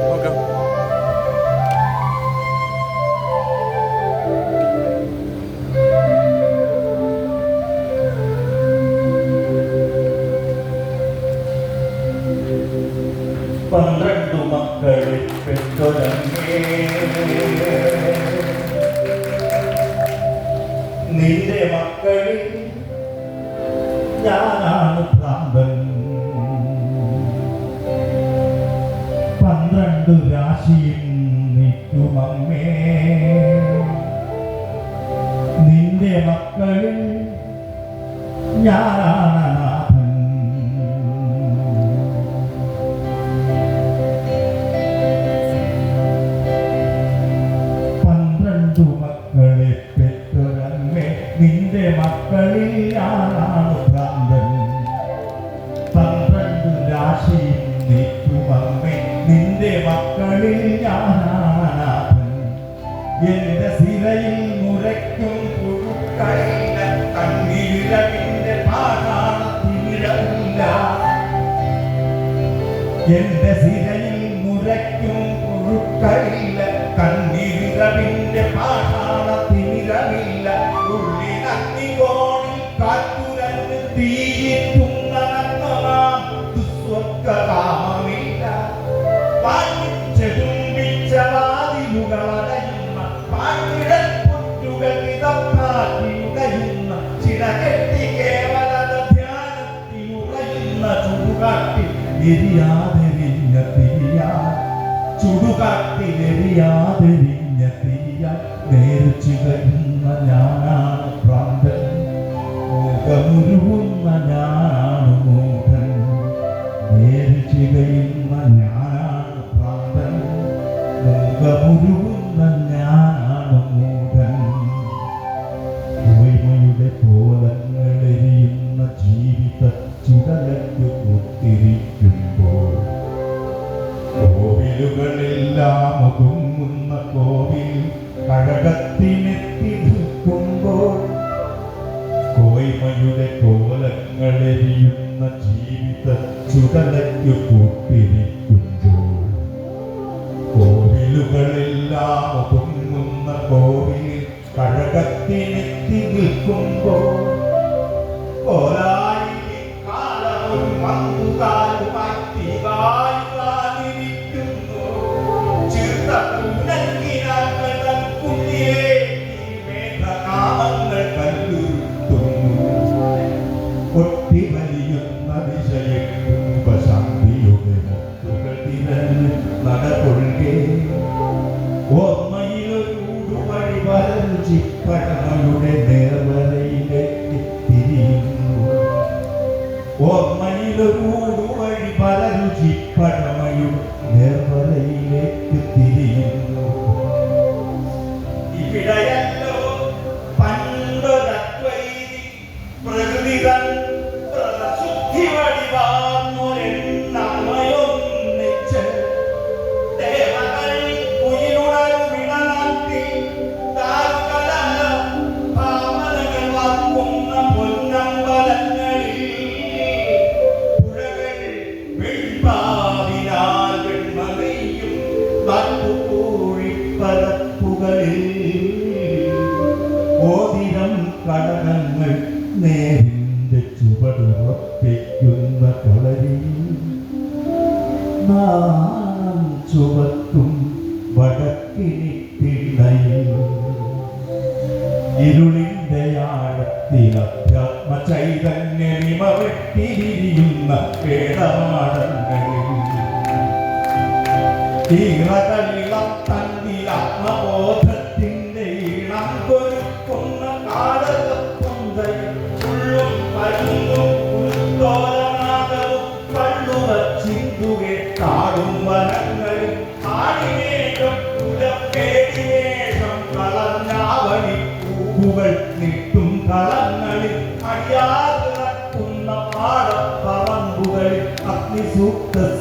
നോക്കാം പന്ത്രണ്ടു മക്കളെ പെട്ടൊരങ്ങേ നിന്റെ മക്കളിൽ ഞാനാണ് പന്ത്രണ്ടു നിന്റെ മക്കളിൽ ഞാനാണ് എന്റെ സിരയിൽ മുരയ്ക്കും പുഴുക്കളില്ല കണ്ണീരവിന്റെ പാതാളത്തിനിടമില്ല ഉള്ളിലത്തികോണിൽ കാറ്റുരന്ന് തീയിട്ടും നടന്നതാം. ദുസ്വർഗകാമമില്ല പാഞ്ഞിച്ചതുമ്പിച്ച വാതിലുകളടയുന്ന പാഞ്ഞിടൽ പുറ്റുകൾ വിതപ്പാറ്റിയുടയുന്ന ചിടകെട്ടി കേവലത ധ്യാനത്തിലുറയുന്ന എരിയാതെരിഞ്ഞ തിരിയ ചുടുകാട്ടിലെരിയാതെരിഞ്ഞ തിരിയ നേർച്ചു കഴിയുന്ന ഞാനാണ് പ്രാന്തൻ മുഖമുരുകുന്ന ചുടലയ്ക്ക് കൂട്ടിരിക്കുമ്പോൾ കോവിലുകളെല്ലാം ഒതുങ്ങുന്ന കോവിൽ കഴകത്തിനെത്തി ചിപ്പഴമയുടെ നേർവരയിലേക്ക് തിരിയുന്നു ഓർമ്മയിലൊരു വരഞ്ഞു ചിപ്പഴമയുടെ നേർവരയിലേക്ക് തിരിയുന്നു ഇവിടെയല്ലോ പണ്ടൊരദ്വൈതി പ്രകൃതി തൻ ചുവത്തും വടക്കിനി പിള്ളയിൽ ഇരുളിന്റെ ആഴത്തിൽ അധ്യാത്മ ചൈതന്യമിമ വെട്ടിരിയുന്ന കേടമാടങ്ങളിൽ ആത്മബോധത്തിന്റെ took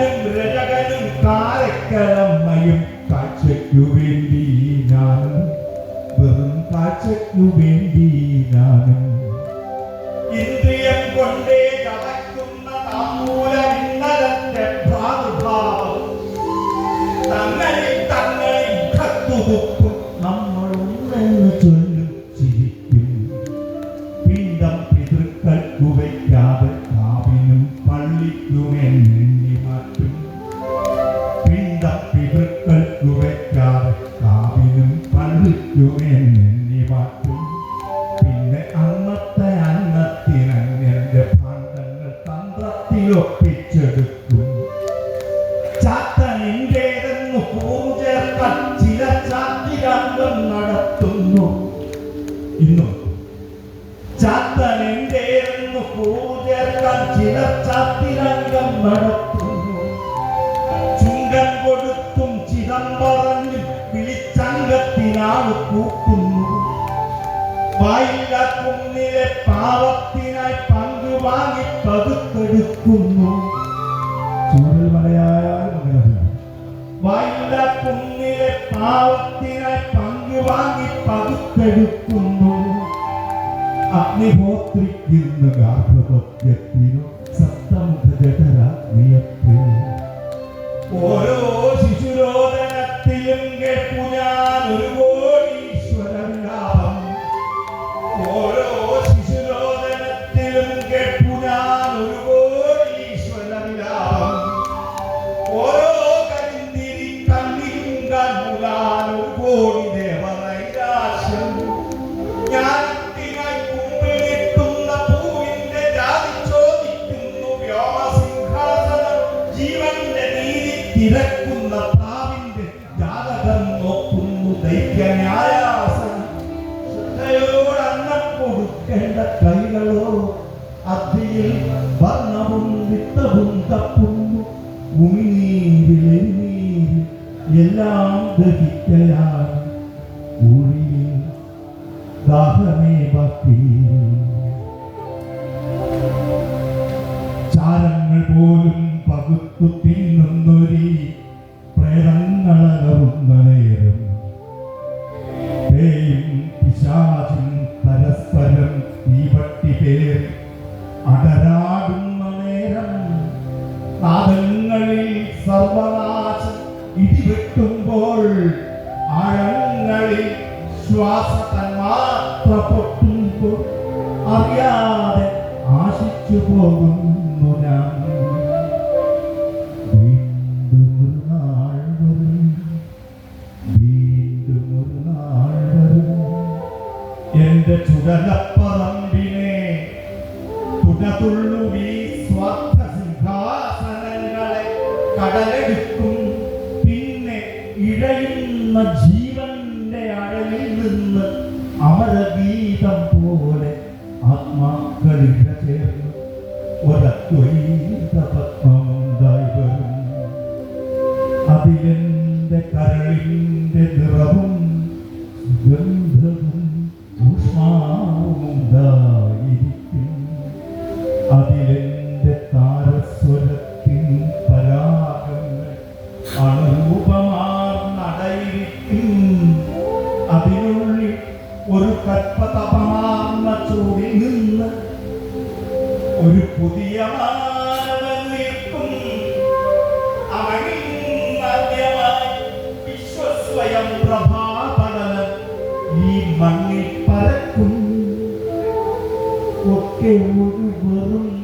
ഉപ്പുകൊറ്റനും രജകനും കാരക്കലമ്മയും കാഴ്ചയ്ക്കു വേണ്ടി ഞാനും വെറും കാഴ്ചയ്ക്കു വേണ്ടി ഞാനും ഇന്ദ്രിയം കൊണ്ടേ തങ്ങളിൽ കത്തുകുത്തും ചാത്തനിന്റേതെന്ന് ചില ചാത്തിരംഗം നടത്തുന്നു. ചുങ്കം കൊടുത്തും ചിതം ചിദംബരഞ്ഞും വിളിച്ചംഗത്തിനാണ് കൂക്കുന്നു വായില്ല കുന്നിലെ പാവത്തിനായി പങ്കു വാങ്ങി പകുത്തെടുക്കുന്നു ചൂടൽ മലയായ വായില്ല കുന്നിലെ പാവത്തിനായി പങ്കു വാങ്ങി പകുത്തെടുക്കുന്നു അഗ്നിഹോത്രിക്കുന്ന ഗാർഭപത്യത്തിനു ചാരങ്ങൾ പോലും പകുത്തു തിന്നുന്നൊരി ഇടിവെട്ടുമ്പോൾ ആഴങ്ങളിൽ ശ്വാസ തന്മാത്ര പൊട്ടുമ്പോൾ അറിയാതെ ആശിച്ചു പോകുന്നു ഞാൻ. എന്റെ ചുടലപ്പറമ്പിനെ തുടതുള്ളു ഈ സ്വാർത്ഥ സിംഹാസനങ്ങളെ കടലെടുക്കും അമരഗീതം പോലെ ആത്മാക്കളിഴ ചേർന്നു ഒരദ്വൈത വിശ്വസ്വയം പ്രഭാപടനം ഈ മണ്ണിൽ പരക്കും. ഒക്കെ ഒരു വെറും